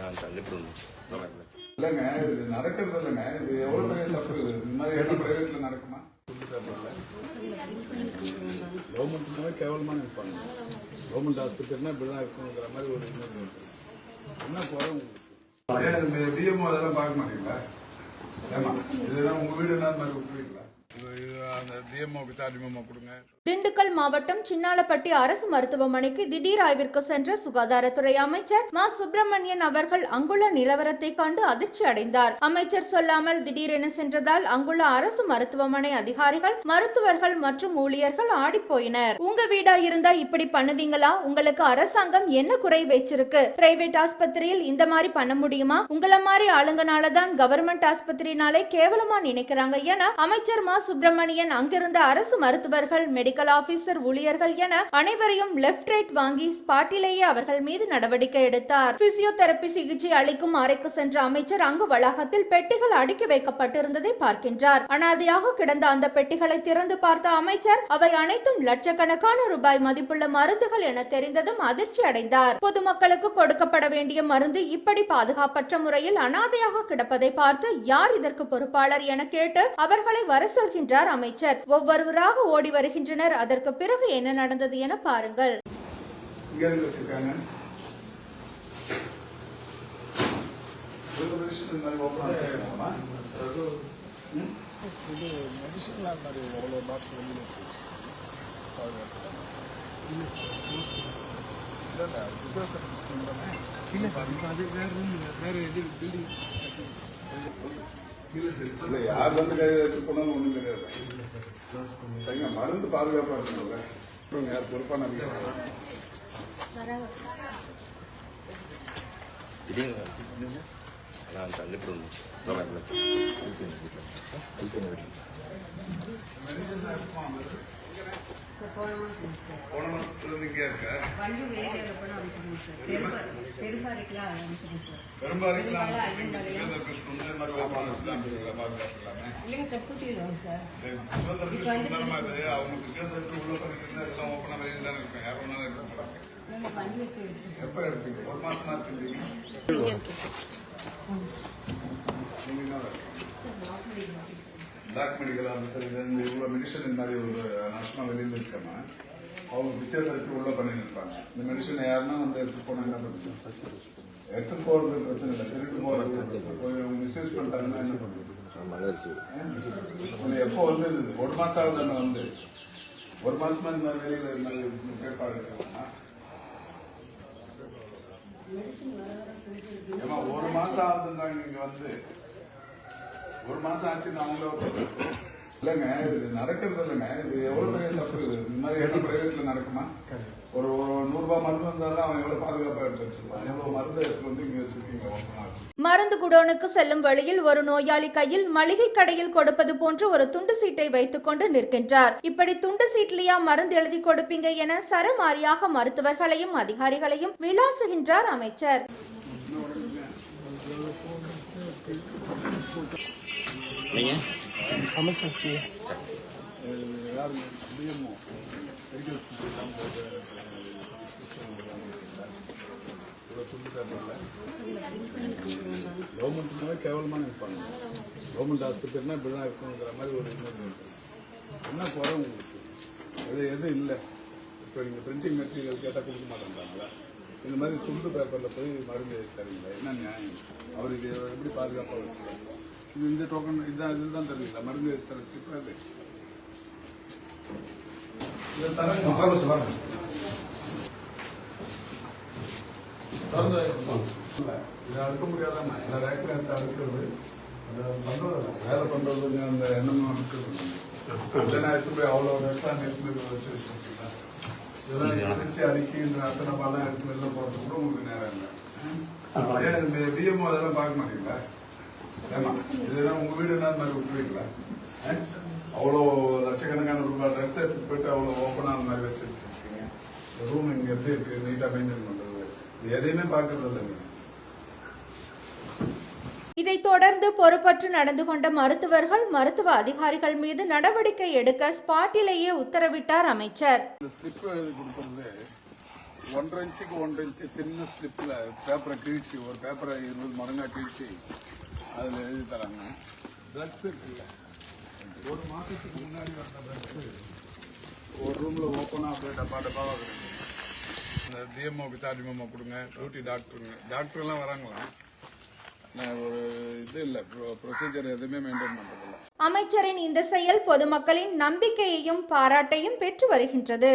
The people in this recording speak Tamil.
நான் தள்ளிவிடணும். இல்லைங்க இது நடக்கிறது இல்லைங்க. இது எவ்வளவு பெரிய தப்பு? இந்த மாதிரி இடம் பிரைவேட்ல நடக்குமா? கவர்மெண்ட்னால கேவலமாக நினைப்பாங்க. கவர்மெண்ட் ஹாஸ்பிட்டல்னா இப்படி தான் இருக்கணுங்கிற மாதிரி ஒரு. என்ன குறை உங்களுக்கு? டிஎம்ஓ அதெல்லாம் பார்க்க மாட்டீங்களா? ஏமா இதெல்லாம் உங்க வீடு என்ன மாதிரி விட்டுருவீங்களா திண்டுக்கல் மாவட்டம் சின்னாலப்பட்டி அரசு மருத்துவமனைக்கு திடீர் ஆய்விற்கு சென்ற சுகாதாரத்துறை அமைச்சர் மா. சுப்பிரமணியன் அவர்கள் அங்குள்ள நிலவரத்தை கண்டு அதிர்ச்சி அடைந்தார். அமைச்சர் சொல்லாமல் திடீரென சென்றதால் அங்குள்ள அரசு மருத்துவமனை அதிகாரிகள் மருத்துவர்கள் மற்றும் ஊழியர்கள் ஆடிப்போயினர். உங்க வீடா இருந்தா இப்படி பண்ணுவீங்களா? உங்களுக்கு அரசாங்கம் என்ன குறை வச்சிருக்கு? பிரைவேட் ஆஸ்பத்திரியில் இந்த மாதிரி பண்ண முடியுமா? உங்களை மாதிரி ஆளுங்கனால தான் கவர்மெண்ட் ஆஸ்பத்திரினாலே கேவலமா நினைக்கிறாங்க என அமைச்சர் மா. சுப்பிரமணியன் அங்கிருந்த அரசு மருத்துவர்கள் மெடிக்கல் ஆபீசர் ஊழியர்கள் என அனைவரையும் லெப்ட் ரைட் வாங்கி ஸ்பாட்டிலேயே அவர்கள் மீது நடவடிக்கை எடுத்தார். பிசியோதெரபி சிகிச்சை அளிக்கும் அறைக்கு சென்ற அமைச்சர் அங்கு வளாகத்தில் பெட்டிகள் அடுக்கி வைக்கப்பட்டிருந்ததை பார்க்கின்றார். அனாதையாக கிடந்த அந்த பெட்டிகளை திறந்து பார்த்த அமைச்சர் அவை அனைத்தும் லட்சக்கணக்கான ரூபாய் மதிப்புள்ள மருந்துகள் என தெரிந்ததும் அதிர்ச்சி அடைந்தார். பொதுமக்களுக்கு கொடுக்கப்பட வேண்டிய மருந்து இப்படி பாதுகாப்பற்ற முறையில் அனாதையாக கிடப்பதை பார்த்து யார் இதற்கு பொறுப்பாளர் என கேட்டு அவர்களை வர சொல்கின்றார் அமைச்சர். ஒவ்வொருவராக ஓடி வருகின்றனர். அதற்கு பிறகு என்ன நடந்தது என பாருங்கள். இல்லை சார் இப்போ அது வேறு ரூம் வேறு இது பில்டிங் இல்லை யார் வந்து கையெழுத்து வச்சு ஒன்றும் கிடையாது சரிங்க மருந்து பாதுகாப்பாக இருக்கணும்ல யார் பொறுப்பான நான் தள்ளிவிடணும் போன மாசத்துல இருந்து இங்கே இருக்க? எப்ப எடுத்தீங்க ஒரு மாசமா எடுத்துட்டீங்க நீங்க மெடிக்கல் ஆஃபீஸர் இது இவ்வளோ மெடிசன் இந்த மாதிரி ஒரு நஷ்டம் வெளியில் இருக்காம அவங்க பிசியோதெரபி உள்ள பண்ணிட்டு இருப்பாங்க இந்த மெடிசன் யாருன்னா வந்து எடுத்து போனா என்ன பண்ணுறது? எடுத்து போறது பிரச்சனை இல்லை. திருட்டு போறது போய் அவங்க மிஸ்யூஸ் பண்ணிட்டாங்கன்னா என்ன பண்ணுறது? எப்போ வந்து ஒரு மாசம் ஆகுது தானே வந்து. ஒரு மாசமா இந்த மாதிரி வெளியில இந்த மாதிரி கேட்பாடு இருக்காங்கன்னா ஏமா ஒரு மாசம் ஆகுதுன்றாங்க இங்க வந்து. ஒரு மாசம் ஆச்சுன்னு அவங்கள இல்லைங்க இது நடக்கிறது இல்லைங்க இது எவ்வளவு பெரிய தப்பு? இந்த மாதிரி இடம் பிரைவேட்ல நடக்குமா? ஒரு ஒரு நூறு ரூபாய் மருந்து வந்தாலும் அவன் எவ்வளவு பாதுகாப்பா எடுத்து வச்சிருப்பான். எவ்வளவு மருந்து எடுத்து வந்து இங்க வச்சிருக்கீங்க மருந்து குடோனுக்கு செல்லும் வழியில் ஒரு நோயாளி கையில் மளிகை கடையில் கொடுப்பது போன்ற ஒரு துண்டு சீட்டை வைத்துக்கொண்டு நிற்கின்றார். இப்படி துண்டு சீட்லயா மருந்து எழுதி கொடுப்பீங்க என சரமாரியாக மருத்துவர்களையும் அதிகாரிகளையும் விளாசுகின்றார் அமைச்சர். நீங்கள் யாருங்க டிஎம்ஓ கவர்மெண்ட்னாவே கேவலமான இருப்பாங்க கவர்மெண்ட் ஹாஸ்பிட்டல்னா இப்படி தான் இருக்கணுங்கிற மாதிரி ஒரு என்ன குறை உங்களுக்கு எது எது இல்லை இப்போ நீங்கள் பிரிண்டிங் மெட்டீரியல் கேட்டால் கொடுக்க மாட்டேங்கிறாங்களா இந்த மாதிரி துண்டு பேப்பரில் போய் மருந்து தரீங்களா என்ன நியாயம் அவருக்கு எப்படி பாதுகாப்பாக வச்சுருக்காங்க இது இந்த டோக்கன் இதுதான் இதுதான் தருவீங்களா மருந்து தர அது. இதை அடுக்க முடியாதாம்மா இந்த ரேக்ல எடுத்து அடுக்கிறது அதை பண்றதில்ல. வேலை கொஞ்சம் அந்த எண்ணமும் அடுக்கிறது இல்லைன்னா எடுத்து போய் அவ்வளோ ரெஸ்டாரண்ட் எடுத்து போய் வச்சு வச்சிருக்கீங்களா இதெல்லாம் பிரிச்சு அடுக்கி இந்த அத்தனை பாலாம் எடுத்து வெளில போறது கூட உங்களுக்கு நேரம் இல்லை. ஏன் இந்த டிஎம்ஓ அதெல்லாம் பார்க்க மாட்டீங்களா? ஏமா இதெல்லாம் உங்க வீடு என்ன? மாதிரி விட்டுருவீங்களா? அவ்வளோ லட்சக்கணக்கான ரூபாய் ட்ரெஸ் எடுத்து போயிட்டு அவ்வளோ ஓப்பனாக அந்த மாதிரி வச்சு வச்சிருக்கீங்க ரூம் இங்க எப்படி இருக்கு? நீட்டாக மெயின்டைன் பண்றது. இது எதையுமே பார்க்கறது இல்லைங்க இதைத் தொடர்ந்து பொறுப்பற்று நடந்து கொண்ட மருத்துவர்கள் மருத்துவ அதிகாரிகள் மீது நடவடிக்கை எடுக்க ஸ்பாட்டிலேயே உத்தரவிட்டார் அமைச்சர். இந்த ஸ்லிப் எழுதி கொடுக்கறது ஒன்றரை இன்ச்சுக்கு ஒன்றரை இன்ச்சு சின்ன ஸ்லிப்பில் பேப்பரை கிழிச்சு ஒரு பேப்பரை இருபது மடங்கா கிழிச்சு அதில் எழுதி தராங்க. ட்ரக்ஸ் இருக்குல்ல ஒரு மாதத்துக்கு முன்னாடி வந்த ட்ரெஸ் ஒரு ரூமில் ஓப்பனாக அப்படியே டப்பா டப்பாவாக இருக்குது இந்த டிஎம்ஓக்கு சார்ஜ் மாமா கொடுங்க டியூட்டி டாக்டருங்க டாக்டர்லாம் வராங்களா ஒரு இது இல்லை ப்ரொசீஜர் எதுவுமே மெயின்டைன் பண்ணுறதில்ல அமைச்சரின் இந்த செயல் பொதுமக்களின் நம்பிக்கையையும் பாராட்டையும் பெற்று வருகின்றது.